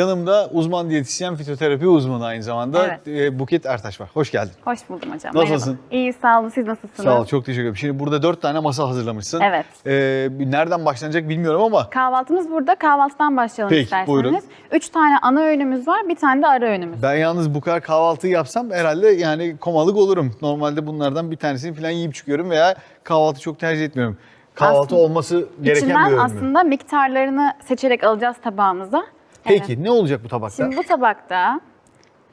Yanımda uzman diyetisyen, fitoterapi uzmanı aynı zamanda Evet. e, Buket Ertaş var. Hoş geldin. Hoş buldum hocam. Nasılsın? Merhaba. İyi sağ olun. Siz nasılsınız? Sağ ol, çok teşekkür ederim. Şimdi burada dört tane masa hazırlamışsın. Evet. Ee, nereden başlanacak bilmiyorum ama Kahvaltımız burada. Kahvaltıdan başlayalım Peki, isterseniz. buyurun. Üç tane ana öğünümüz var. Bir tane de ara öğünümüz. ben yalnız bu kadar kahvaltıyı yapsam herhalde yani komalık olurum. Normalde bunlardan bir tanesini falan yiyip çıkıyorum veya kahvaltı çok tercih etmiyorum. Kahvaltı Aslında- olması gereken bir öğün aslında miktarlarını seçerek alacağız tabağımıza. Peki ne olacak bu tabakta? Şimdi bu tabakta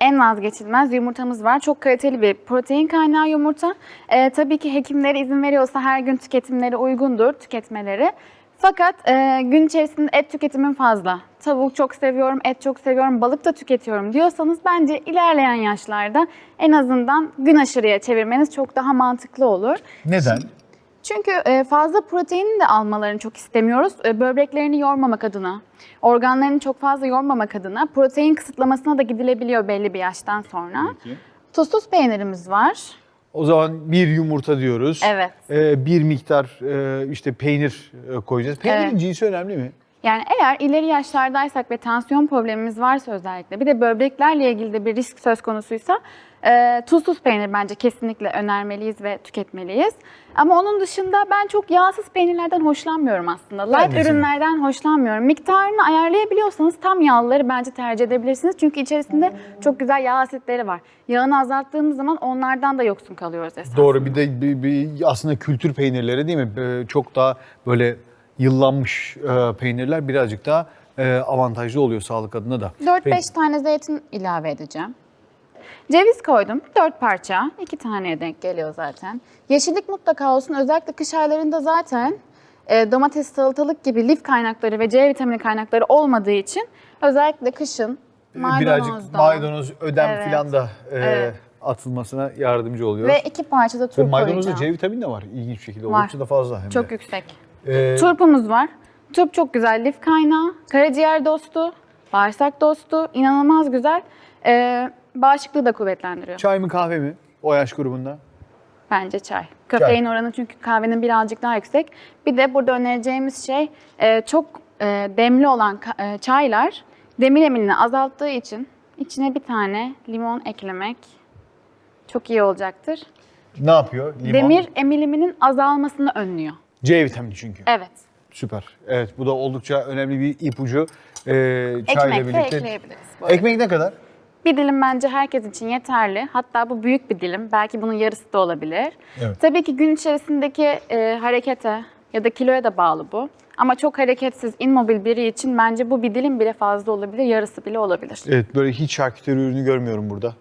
en vazgeçilmez yumurtamız var. Çok kaliteli bir protein kaynağı yumurta. Ee, tabii ki hekimleri izin veriyorsa her gün tüketimleri uygundur, tüketmeleri. Fakat e, gün içerisinde et tüketimim fazla. Tavuk çok seviyorum, et çok seviyorum, balık da tüketiyorum diyorsanız bence ilerleyen yaşlarda en azından gün aşırıya çevirmeniz çok daha mantıklı olur. Neden? Çünkü e, fazla protein de almalarını çok istemiyoruz. E, Böbreklerini yormamak adına, organlarını çok fazla yormamak adına protein kısıtlamasına da gidilebiliyor belli bir yaştan sonra. Peki. Tuzsuz peynirimiz var. O zaman bir yumurta diyoruz. Evet. Ee, bir miktar e, işte peynir e, koyacağız. Peynirin Evet. cinsi önemli mi? Yani eğer ileri yaşlardaysak ve tansiyon problemimiz varsa özellikle bir de böbreklerle ilgili de bir risk söz konusuysa e, tuzsuz peynir bence kesinlikle önermeliyiz ve tüketmeliyiz. Ama onun dışında ben çok yağsız peynirlerden hoşlanmıyorum aslında. Light de ürünlerden hoşlanmıyorum. Miktarını ayarlayabiliyorsanız tam yağlıları bence tercih edebilirsiniz. Çünkü içerisinde çok güzel yağ asitleri var. Yağını azalttığımız zaman onlardan da yoksun kalıyoruz esasında. Doğru bir de bir, bir aslında kültür peynirleri değil mi? Ee, çok daha böyle yıllanmış e, peynirler birazcık daha e, avantajlı oluyor sağlık adına da. 4-5 Peki. tane zeytin ilave edeceğim. Ceviz koydum. 4 parça. 2 taneye denk geliyor zaten. Yeşillik mutlaka olsun. Özellikle kış aylarında zaten e, domates, salatalık gibi lif kaynakları ve C vitamini kaynakları olmadığı için özellikle kışın maydanozda Birazcık maydanoz, ödem Evet. filan da e, Evet. atılmasına yardımcı oluyor. ve 2 parça da turp maydanozda C koyacağım. vitamini de var ilginç bir şekilde. Var. Oldukça da fazla hem de. Çok yüksek. Ee, Turpumuz var. Turp çok güzel lif kaynağı, karaciğer dostu, bağırsak dostu, inanılmaz güzel. E, bağışıklığı da kuvvetlendiriyor. çay mı kahve mi o yaş grubunda? Bence çay. Kafein oranı çünkü kahvenin birazcık daha yüksek. Bir de burada önereceğimiz şey e, çok e, demli olan e, çaylar demir eminini azalttığı için içine bir tane limon eklemek çok iyi olacaktır. Ne yapıyor? Limon. Demir emiliminin azalmasını önlüyor. C vitamini çünkü. Evet. Süper. Evet bu da oldukça önemli bir ipucu. Ee, çayla Ekmek de birlikte. ekleyebiliriz. bu arada. Ekmek ne kadar? Bir dilim bence herkes için yeterli. Hatta bu büyük bir dilim. Belki bunun yarısı da olabilir. Evet. Tabii ki gün içerisindeki e, harekete ya da kiloya da bağlı bu. Ama çok hareketsiz, immobil biri için bence bu bir dilim bile fazla olabilir, yarısı bile olabilir. Evet böyle hiç şarküteri ürünü görmüyorum burada.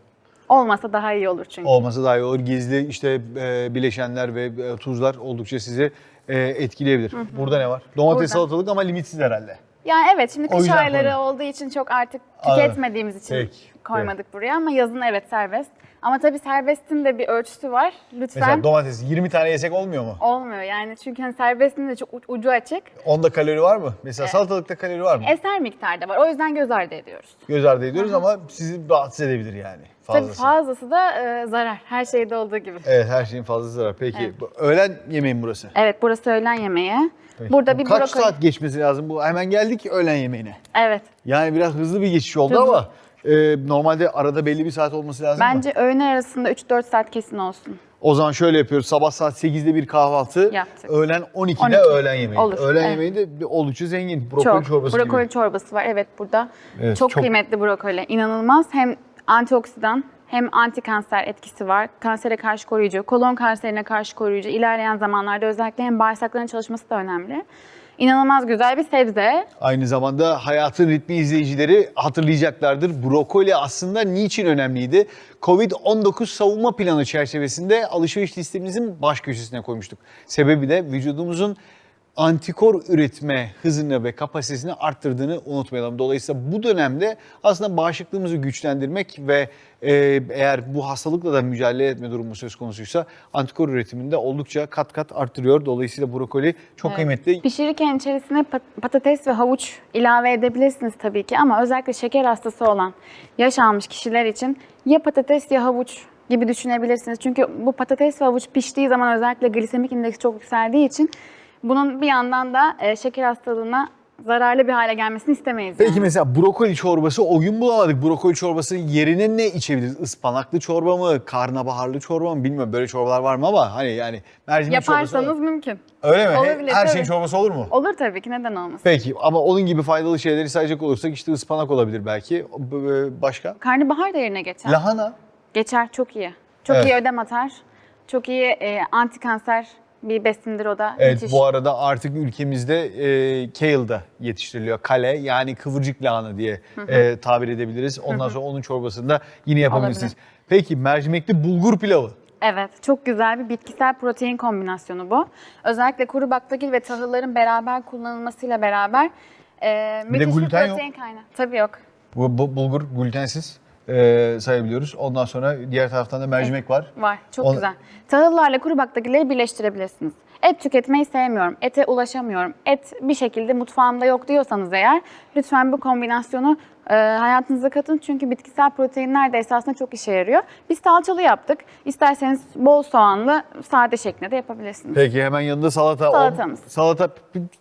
Olmasa daha iyi olur çünkü. Olmasa daha iyi olur. Gizli işte e, bileşenler ve e, tuzlar oldukça sizi e, etkileyebilir. Burada ne var? Domates Burada. salatalık ama limitsiz herhalde. Yani evet şimdi O kış yüzden ayları koydum. olduğu için çok artık tüketmediğimiz için Peki, koymadık buraya ama yazın evet serbest. Ama tabii serbestin de bir ölçüsü var. Lütfen Mesela domates 20 tane yesek olmuyor mu? olmuyor yani çünkü hani serbestin de çok u- ucu açık. Onda kalori var mı? Mesela salatalıkta kalori var mı? Eser miktarda var. O yüzden göz ardı ediyoruz. Göz ardı ediyoruz ama sizi rahatsız edebilir yani fazlası. Tabii fazlası da e, zarar. Her şeyde olduğu gibi. Evet her şeyin fazlası var. Peki Evet. bu öğlen yemeği mi burası? Evet burası öğlen yemeği. Peki. Burada Bu bir Kaç brokoli. saat geçmesi lazım? Bu hemen geldik öğlen yemeğine. Evet. Yani biraz hızlı bir geçiş oldu Hızlı. ama e, normalde arada belli bir saat olması lazım mı? Bence öğle arasında 3-4 saat kesin olsun. O zaman şöyle yapıyoruz. Sabah saat 8'de bir kahvaltı, Yaptık. öğlen 12'de 12. öğlen yemeği. Olur, Öğlen evet. yemeği de bir- oldukça zengin. Brokoli çok. çorbası brokoli gibi. çorbası var. Evet burada. Evet, çok, çok- kıymetli brokoli. İnanılmaz. Hem antioksidan hem anti kanser etkisi var. Kansere karşı koruyucu, kolon kanserine karşı koruyucu. İlerleyen zamanlarda özellikle hem bağırsakların çalışması da önemli. İnanılmaz güzel bir sebze. Aynı zamanda Hayatın Ritmi izleyicileri hatırlayacaklardır. Brokoli aslında niçin önemliydi? Covid-19 savunma planı çerçevesinde alışveriş listemizin baş köşesine koymuştuk. Sebebi de vücudumuzun antikor üretme hızını ve kapasitesini arttırdığını unutmayalım. Dolayısıyla bu dönemde aslında bağışıklığımızı güçlendirmek ve e, eğer bu hastalıkla da mücadele etme durumu söz konusuysa antikor üretiminde oldukça kat kat arttırıyor. Dolayısıyla brokoli çok Evet. kıymetli. Pişirirken içerisine pat- patates ve havuç ilave edebilirsiniz tabii ki ama özellikle şeker hastası olan yaş almış kişiler için ya patates ya havuç gibi düşünebilirsiniz. Çünkü bu patates ve havuç piştiği zaman özellikle glisemik indeks çok yükseldiği için bunun bir yandan da e, şeker hastalığına zararlı bir hale gelmesini istemeyiz. Peki yani. mesela brokoli çorbası o gün bulamadık. Brokoli çorbası yerine ne içebiliriz? Ispanaklı çorba mı? Karnabaharlı çorba mı? Bilmiyorum böyle çorbalar var mı ama hani yani mercimek çorbası Yaparsanız mümkün. Öyle mi? Olabilir, Her tabii. şeyin çorbası olur mu? Olur tabii ki neden olmasın. Peki ama onun gibi faydalı şeyleri sayacak olursak işte ıspanak olabilir belki. Başka? Karnabahar da yerine geçer. Lahana. Geçer çok iyi. Çok Evet. iyi ödem atar. Çok iyi e, anti kanser bir besindir o da. Evet Müthiş. bu arada artık ülkemizde e, kale da yetiştiriliyor. Kale yani kıvırcık lahana diye e, tabir edebiliriz. Ondan sonra onun çorbasını da yine yapabilirsiniz. Peki mercimekli bulgur pilavı. Evet, çok güzel bir bitkisel protein kombinasyonu bu. Özellikle kuru baklagil ve tahılların beraber kullanılmasıyla beraber e, müthiş bir gluten yok. protein kaynağı. Tabii yok. Bu, bu bulgur glutensiz e, sayabiliyoruz. Ondan sonra diğer taraftan da mercimek var. Var, çok On- güzel. Tahıllarla kuru baklagilleri birleştirebilirsiniz. Et tüketmeyi sevmiyorum, ete ulaşamıyorum, et bir şekilde mutfağımda yok diyorsanız eğer lütfen bu kombinasyonu e, hayatınıza katın. Çünkü bitkisel proteinler de esasında çok işe yarıyor. Biz salçalı yaptık. İsterseniz bol soğanlı, sade şeklinde de yapabilirsiniz. Peki hemen yanında salata. O- Salatamız. salata.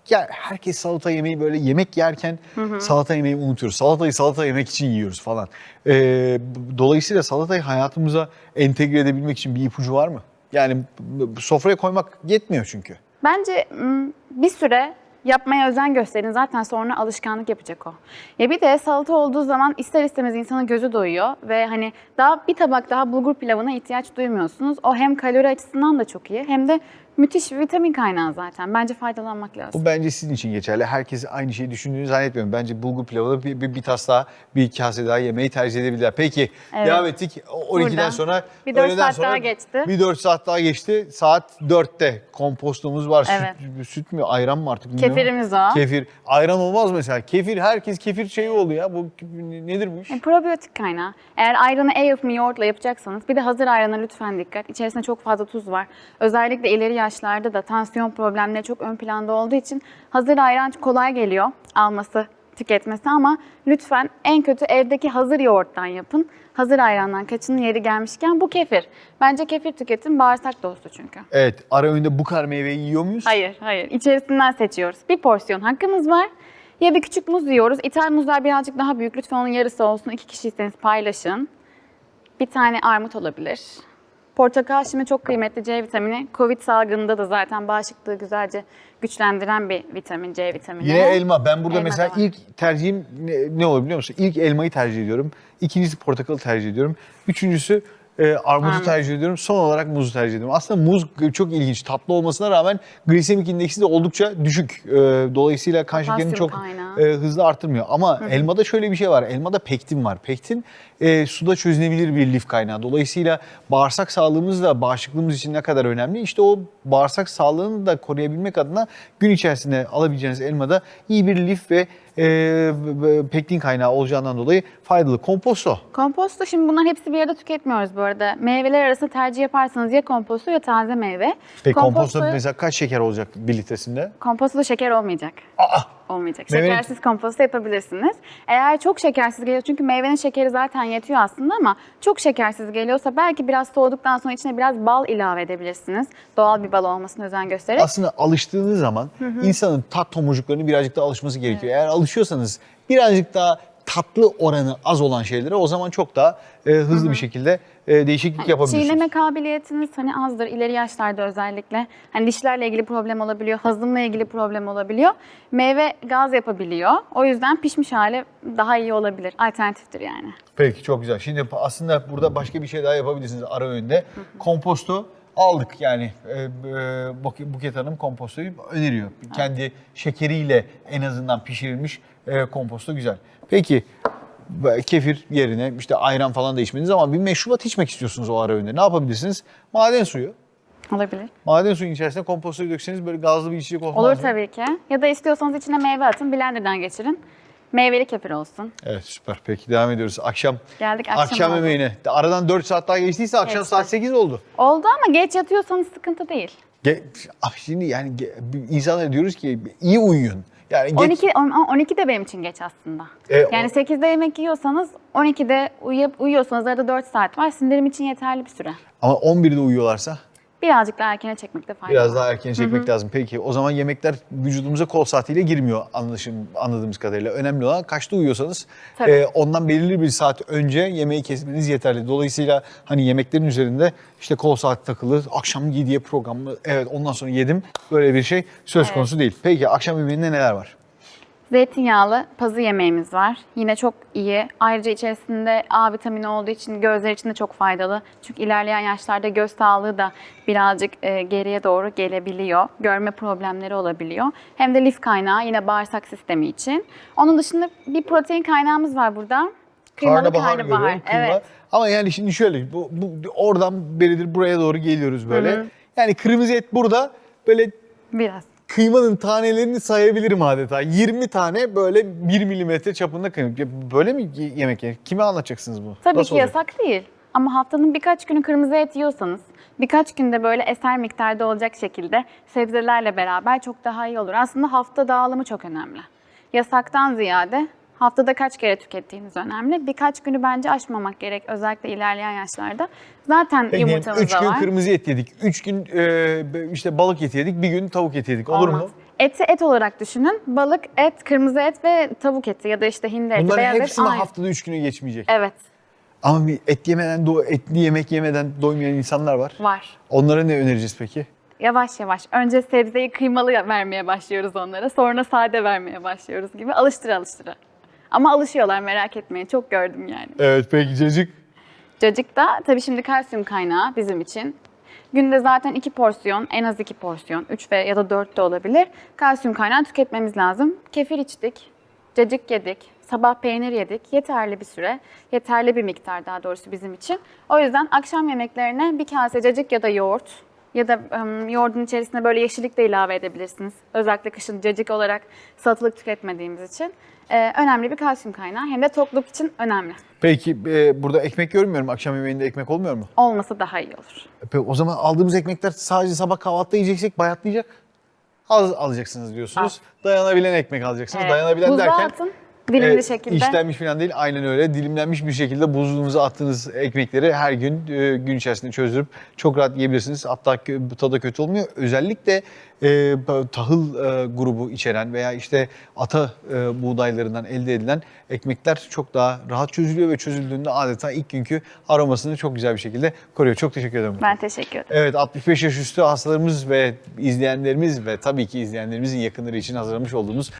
Ya herkes salata yemeği böyle yemek yerken salata yemeği unutuyoruz. Salatayı salata yemek için yiyoruz falan. Ee, dolayısıyla salatayı hayatımıza entegre edebilmek için bir ipucu var mı? Yani sofraya koymak yetmiyor çünkü. Bence bir süre yapmaya özen gösterin. Zaten sonra alışkanlık yapacak o. Ya bir de salata olduğu zaman ister istemez insanın gözü doyuyor ve hani daha bir tabak daha bulgur pilavına ihtiyaç duymuyorsunuz. O hem kalori açısından da çok iyi hem de müthiş bir vitamin kaynağı zaten. Bence faydalanmak lazım. Bu bence sizin için geçerli. Herkes aynı şeyi düşündüğünü zannetmiyorum. Bence bulgur pilavı bir, bir, bir tas daha, bir kase daha yemeği tercih edebilirler. Peki Evet. devam ettik. O- 12'den Buradan sonra bir dört öğleden saat sonra daha geçti. Bir 4 saat daha geçti. Saat 4'te kompostomuz var. Evet. Süt, süt mü ayran mı artık bilmiyorum. Kefirimiz o. Kefir. Ayran olmaz mesela. Kefir herkes kefir şeyi oldu ya. Bu nedir bu iş? E, Probiyotik kaynağı. Eğer ayranı ev yapımı yoğurtla yapacaksanız bir de hazır ayrana lütfen dikkat. İçerisinde çok fazla tuz var. Özellikle ileri yaşlarda da tansiyon problemleri çok ön planda olduğu için hazır ayran kolay geliyor alması, tüketmesi ama lütfen en kötü evdeki hazır yoğurttan yapın. Hazır ayrandan kaçının yeri gelmişken bu kefir. Bence kefir tüketin bağırsak dostu çünkü. Evet. Ara öğünde bu kadar meyveyi yiyor muyuz? Hayır, hayır. İçerisinden seçiyoruz. Bir porsiyon hakkımız var. Ya bir küçük muz yiyoruz. İthal muzlar birazcık daha büyük. Lütfen onun yarısı olsun. İki kişiyseniz paylaşın. Bir tane armut olabilir. Portakal şimdi çok kıymetli C vitamini. Covid salgınında da zaten bağışıklığı güzelce güçlendiren bir vitamin C vitamini. Yine elma. Ben burada Elma mesela da var. ilk tercihim ne, ne olur biliyor musun? İlk elmayı tercih ediyorum. İkincisi portakalı tercih ediyorum. Üçüncüsü e, armutu Armut. tercih ediyorum. Son olarak muzu tercih ediyorum. Aslında muz çok ilginç. Tatlı olmasına rağmen glisemik indeksi de oldukça düşük. E, dolayısıyla kan şekerini çok kaynağı. e, hızlı arttırmıyor. Ama elmada şöyle bir şey var. Elmada pektin var. Pektin e, suda çözünebilir bir lif kaynağı. Dolayısıyla bağırsak sağlığımız da bağışıklığımız için ne kadar önemli. İşte o bağırsak sağlığını da koruyabilmek adına gün içerisinde alabileceğiniz elmada iyi bir lif ve e, v- pektin kaynağı olacağından dolayı faydalı. Komposto. Komposto şimdi bunların hepsi bir arada tüketmiyoruz bu arada. Meyveler arasında tercih yaparsanız ya komposto ya taze meyve. Peki komposto Komposto- mesela kaç şeker olacak bir litresinde? Kompostoda şeker olmayacak. Aa! Olmayacak. Meyve- Şekersiz komposto yapabilirsiniz. Eğer çok şekersiz geliyor çünkü meyvenin şekeri zaten yetiyor aslında ama çok şekersiz geliyorsa belki biraz soğuduktan sonra içine biraz bal ilave edebilirsiniz. Doğal bir bal olmasına özen göstererek. Aslında alıştığınız zaman insanın tat tomurcuklarının birazcık daha alışması gerekiyor. Eğer alışıyorsanız birazcık daha tatlı oranı az olan şeylere o zaman çok daha e, hızlı bir şekilde e, değişiklik yapabilirsiniz. Çiğneme kabiliyetiniz hani azdır ileri yaşlarda özellikle. Hani dişlerle ilgili problem olabiliyor, hazımla ilgili problem olabiliyor. Meyve gaz yapabiliyor. O yüzden pişmiş hali daha iyi olabilir. Alternatiftir yani. Peki çok güzel. Şimdi aslında burada başka bir şey daha yapabilirsiniz ara öğünde. Kompostu aldık yani e, e, Buk- Buket Hanım kompostoyu öneriyor. Kendi şekeriyle en azından pişirilmiş e, komposto güzel. Peki kefir yerine işte ayran falan da içmediniz ama bir meşrubat içmek istiyorsunuz o ara öğünde. Ne yapabilirsiniz? Maden suyu. Olabilir. Maden suyun içerisine kompostoyu dökseniz böyle gazlı bir içecek olmaz Olur mı? tabii ki. Ya da istiyorsanız içine meyve atın, blenderdan geçirin. Meyveli kefir olsun. Evet süper. Peki devam ediyoruz. Akşam Geldik akşam, akşam oldu. yemeğine. Aradan 4 saat daha geçtiyse akşam Geçti. saat 8 oldu. Oldu ama geç yatıyorsanız sıkıntı değil. Ge- Ah, şimdi yani ge- insanlara diyoruz ki iyi uyuyun. Yani geç, 12 on- 12 de benim için geç aslında. E, o- yani 8'de yemek yiyorsanız 12'de uyuyup uyuyorsanız arada 4 saat var. Sindirim için yeterli bir süre. ama 11'de uyuyorlarsa birazcık daha erkene çekmekte fayda Biraz var. daha erken çekmek lazım. Peki o zaman yemekler vücudumuza kol saatiyle girmiyor anlaşım, anladığımız kadarıyla. Önemli olan kaçta uyuyorsanız Tabii. e, ondan belirli bir saat önce yemeği kesmeniz yeterli. Dolayısıyla hani yemeklerin üzerinde işte kol saati takılı, akşam 7'ye programlı, evet ondan sonra yedim böyle bir şey söz konusu değil. Peki akşam yemeğinde neler var? Zeytinyağlı pazı yemeğimiz var. Yine çok iyi. Ayrıca içerisinde A vitamini olduğu için gözler için de çok faydalı. Çünkü ilerleyen yaşlarda göz sağlığı da birazcık e, geriye doğru gelebiliyor. Görme problemleri olabiliyor. Hem de lif kaynağı yine bağırsak sistemi için. Onun dışında bir protein kaynağımız var burada. Kıymalı karnabahar. görüyorum, kıyma. Evet. Ama yani şimdi şöyle bu, bu oradan beridir buraya doğru geliyoruz böyle. Yani kırmızı et burada böyle Biraz. Kıymanın tanelerini sayabilirim adeta. 20 tane böyle 1 milimetre çapında kıyma. Ya Böyle mi y- yemek yenir? Kime anlatacaksınız bunu? Tabii ki olacak? yasak değil. Ama haftanın birkaç günü kırmızı et yiyorsanız, birkaç günde böyle eser miktarda olacak şekilde sebzelerle beraber çok daha iyi olur. Aslında hafta dağılımı çok önemli. Yasaktan ziyade haftada kaç kere tükettiğiniz önemli. Birkaç günü bence aşmamak gerek özellikle ilerleyen yaşlarda. Zaten Peki, yumurtamız üç da gün var. kırmızı et yedik. 3 gün e, işte balık eti yedik. Bir gün tavuk eti yedik. Olur Olmaz. mu? Eti et olarak düşünün. Balık, et, kırmızı et ve tavuk eti ya da işte hindi eti, Bunların beyaz et hepsinde aynı. haftada 3 güne geçmeyecek. Evet, Ama bir et yemeden, do- etli yemek yemeden doymayan insanlar var. var. Onlara ne önereceğiz peki? Yavaş yavaş. Önce sebzeyi kıymalı vermeye başlıyoruz onlara. Sonra sade vermeye başlıyoruz gibi. Alıştıra alıştıra. Ama alışıyorlar merak etmeyin. Çok gördüm yani. Evet peki cacık. Cacık da tabii şimdi kalsiyum kaynağı bizim için. Günde zaten iki porsiyon, en az iki porsiyon, üç ve ya da dört de olabilir. Kalsiyum kaynağı tüketmemiz lazım. Kefir içtik, cacık yedik, sabah peynir yedik. Yeterli bir süre, yeterli bir miktar daha doğrusu bizim için. O yüzden akşam yemeklerine bir kase cacık ya da yoğurt ya da ım, yoğurdun içerisine böyle yeşillik de ilave edebilirsiniz. Özellikle kışın cacık olarak salatalık tüketmediğimiz için. Ee, önemli bir kalsiyum kaynağı hem de tokluk için önemli. Peki e, burada ekmek görmüyorum. Akşam yemeğinde ekmek olmuyor mu? Olması daha iyi olur. Peki, o zaman aldığımız ekmekler sadece sabah kahvaltıda yiyeceksek bayatlayacak. Az alacaksınız diyorsunuz. Dayanabilen ekmek alacaksınız. Evet. Dayanabilen Buzluğa derken atın, dilimli e, şekilde. işlenmiş falan değil. Aynen öyle. Dilimlenmiş bir şekilde buzluğunuza attığınız ekmekleri her gün e, gün içerisinde çözdürüp çok rahat yiyebilirsiniz. Hatta tadı kötü olmuyor. Özellikle e, tahıl e, grubu içeren veya işte ata e, buğdaylarından elde edilen ekmekler çok daha rahat çözülüyor ve çözüldüğünde adeta ilk günkü aromasını çok güzel bir şekilde koruyor. Çok teşekkür ederim. Ben teşekkür ederim. Evet 65 yaş üstü hastalarımız ve izleyenlerimiz ve tabii ki izleyenlerimizin yakınları için hazırlamış olduğumuz